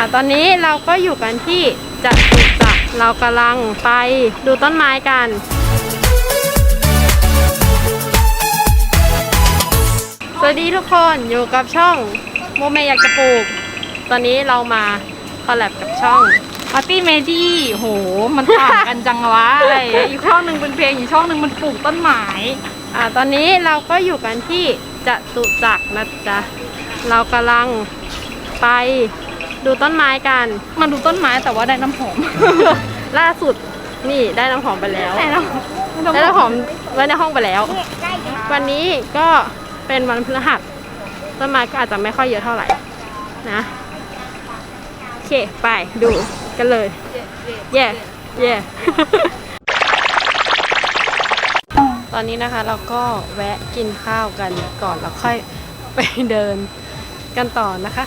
อ่าตอนนี้เราก็อยู่กันที่จตุจักรเรากำลังไปดูต้นไม้กัน สวัสดีทุกคนอยู่กับช่องโมเมอยากจะปลูก ตอนนี้เรามาคอลแลบกับช่องปาร์ตี้เมดี้โห มันต่างกันจังวะอะไรอย่างเงี้ยอีกช่องหนึ่งเป็นเพลงอีกช่องหนึ่งมันปลูกต้นไม้อ่าตอนนี้เราก็อยู่กันที่จตุจักรนะจ๊ะเรากำลังไป ดูต้นไม้กัน มาดูต้นไม้แต่ว่าได้น้ำหอม ล่าสุดนี่ได้น้ำหอมไปแล้วได้น้ำได้น้ำหอมไว้ในห้องไปแล้ว วันนี้ก็เป็นวันพฤหัสต้นไม้ก็อาจจะไม่ค่อยเยอะเท่าไหร่นะโอเคไปดูกันเลยเย่เย่ตอนนี้นะคะเราก็แวะกินข้าวกันก่อนแล้วค่อยไปเดินกันต่อนะคะ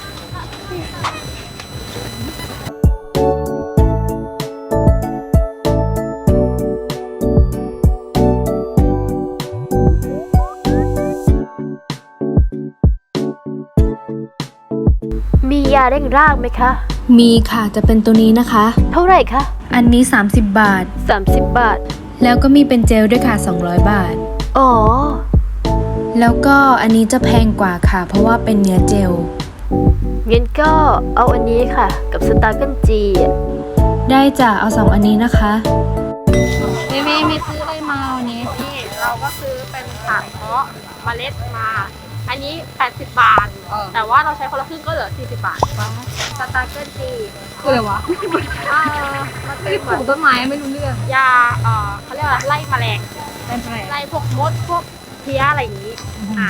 าเร่งรากไหมคะ มีค่ะจะเป็นตัวนี้นะคะ เท่าไหร่คะอันนี้ 30 บาท 30 บาท แล้วก็มีเป็นเจลด้วยค่ะ 200 บาท อ๋อ แล้วก็อันนี้จะแพงกว่าค่ะ เพราะว่าเป็นเนื้อเจลงั้นก็เอาอันนี้ค่ะ กับสตาร์กันจีได้จ้ะเอาสองอันนี้นะคะมีมีมีซื้ออะไรมาวันนี้ นี่เราก็ซื้อเป็นผักเพาะเมล็ดมา อันนี้ 80 บาท เออ แต่ว่าเราใช้คนละครึ่งก็เหลือ 40 บาทสตาร์เกิลจีคืออะไรวะเออมันไม่เป็นได้เหมือนปลูกต้นไม้ไม่รู้เรื่องยาเอ่อเขาเรียกว่าไล่แมลง เป็นอะไรไล่พวกมดพวกเพี้ยอะไรอย่างนี้ อ่า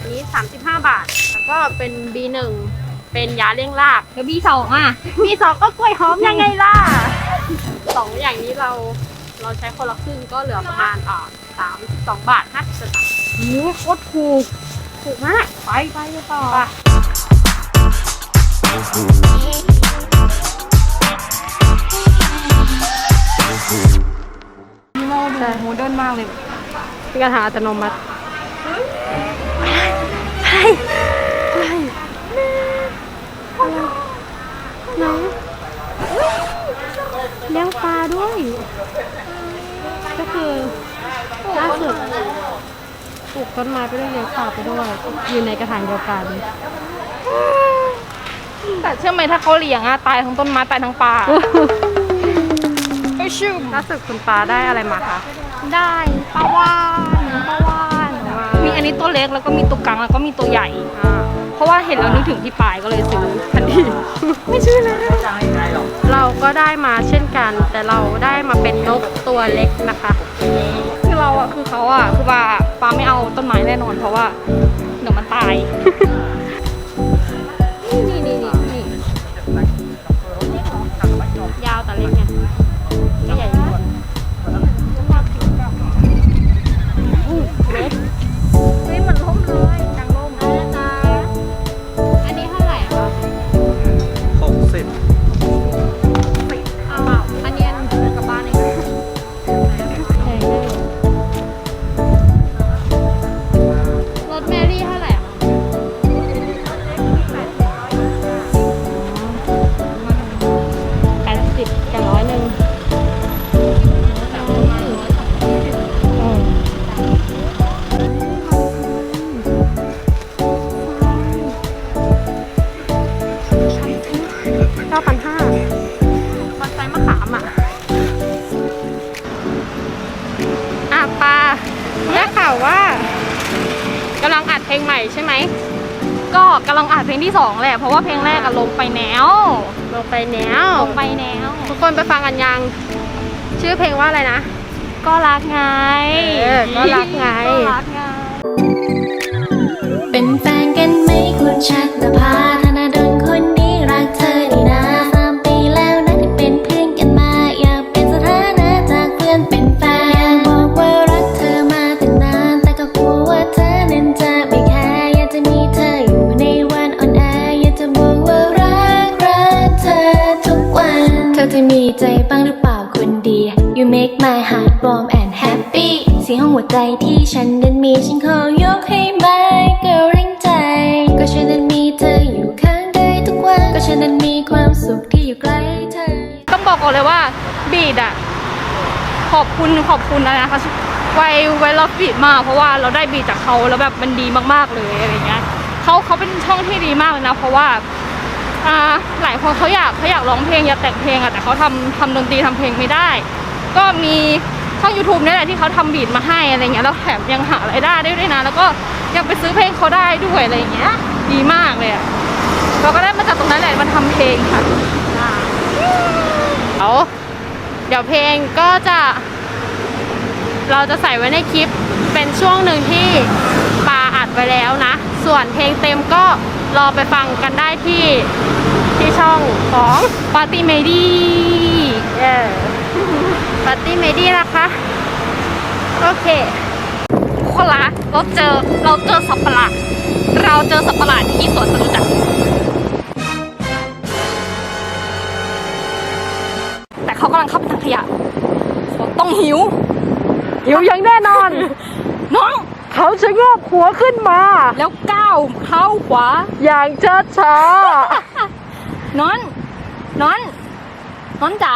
อันนี้ 35 บาท แล้วก็เป็น B1 เป็นยาเลี้ยงราก แล้วบีสองอะ B2 ก็กล้วยหอมยังไงล่ะสองอย่างนี้เราเราใช้คนละครึ่งก็เหลือประมาณอ่า32 บาท50สตางค์ โอ้โคตรถูก ถูกมากไปไปไปต่อไปนี่โมดูโมเดิร์นมากเลยเป็นกระถางอัตโนมัติน้องเลี้ยงปลาด้วย ก็คือล่าสุดป ลูกต้นไม้ไปด้วยเลี้ยงปลาไปด้วย อยู่ในกระถางเดียวกัน แต่เชื่อไหมถ้าเขาเลี้ยงอะตายทั้งต้นไม้ตายทั้งปลาไปชื่อล่าสุดคุณปลาได้อะไรมาคะได้ปลาวานปลาวานมีอันนี้ตัวเล็กแล้วก็มีตัวกลางแล้วก็มีตัวใหญ่อ่าเพราะว่าเห็นแล้วนึกถึงพี่ปายก็เลยซื้อทันทีไม่ชื่อนะเราก็ได้มาเช่นกัน แต่เราได้มาเป็นนกตัวเล็กนะคะคือ เราอะคือเขาอะคือว่าปาไม่เอาต้นไม้แน่นอนเพราะว่าเดี๋ยวมันตาย ข่าวว่ากำลังอัดเพลงใหม่ใช่ไหม ก็กำลังอ่านเพลงที่สองแหละ เพราะว่าเพลงแรกอะลงไปแนว ลงไปแนว ลงไปแนว ทุกคนไปฟังกันยัง ชื่อเพลงว่าอะไรนะ ก็รักไง เออ ก็รักไง ก็รักไง เป็นแฟนกันไหมคุณชัดนภา จะมีใจบ้างหรือเปล่าคนดี You make my heart warm and happy เสียงของหัวใจที่ฉันนั้นมีฉันขอยกให้ my girl แรงใจ ก็ฉันนั้นมีเธออยู่ข้างกายทุกวัน ก็ฉันนั้นมีความสุขที่อยู่ใกล้เธอ ต้องบอกก่อนเลยว่าบีดอะขอบคุณขอบคุณนะคะไวไวรัสบีดมากเพราะว่าเราได้บีดจากเขาแล้วแบบมันดีมากๆเลยอะไรเงี้ยเขาเขาเป็นช่องที่ดีมากเลยนะเพราะว่า อ่าหลายคนเขาอยากเขาอยากร้องเพลงอยากแต่งเพลงอะแต่เขาทำทำดนตรีทำเพลงไม่ได้ ก็มีช่อง YouTube นี่แหละที่เขาทำบีดมาให้อะไรเงี้ยแล้วแถมยังหารายได้ได้ด้วยนะ แล้วก็ยังไปซื้อเพลงเขาได้ด้วยอะไรเงี้ยดีมากเลยอะเราก็ได้มาจากตรงนั้นแหละมาทำเพลงค่ะเดี๋ยวเดี๋ยวเพลงก็จะ เราจะใส่ไว้ในคลิปเป็นช่วงหนึ่งที่ปาอัดไว้แล้วนะ ส่วนเพลงเต็มก็ รอไปฟังกันได้ที่ที่ช่องของปาร์ตี้เมดี้เออปาร์ตี้เมดี้นะคะ โอเคคนละเราเจอเราเจอสัตว์ประหลาดเราเจอสัตว์ประหลาดที่สวนสนุกจักรแต่เขากำลังเข้าไปทางขยะ ต้องหิว หิวอย่างแน่นอน น้อง เขาจะงอกหัวขึ้นมา แล้วก้าวเข้าขวา อย่างช้าช้านอน นอน นอนจ๋า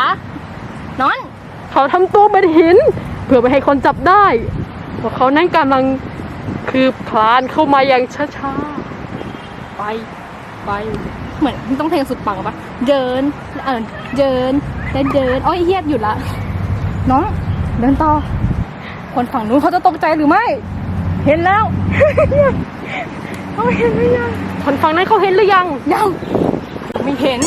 นอนๆเขาทำตัวเป็นหิน เพื่อไม่ให้คนจับได้เพราะเขานั่นกำลังคือพลานเข้ามาอย่างช้าๆไปไป เหมือนต้องเพลงสุดปังปะเดิน เออเดินแล้วเดินโอ้ยเฮียดอยู่ละ น้อง เดินต่อ คนฝั่งนู้นเขาจะตกใจหรือไม่ เห็นแล้วเขาเห็นหรือยังคนฟังนั้นเขาเห็นหรือยังยังไม่เห็น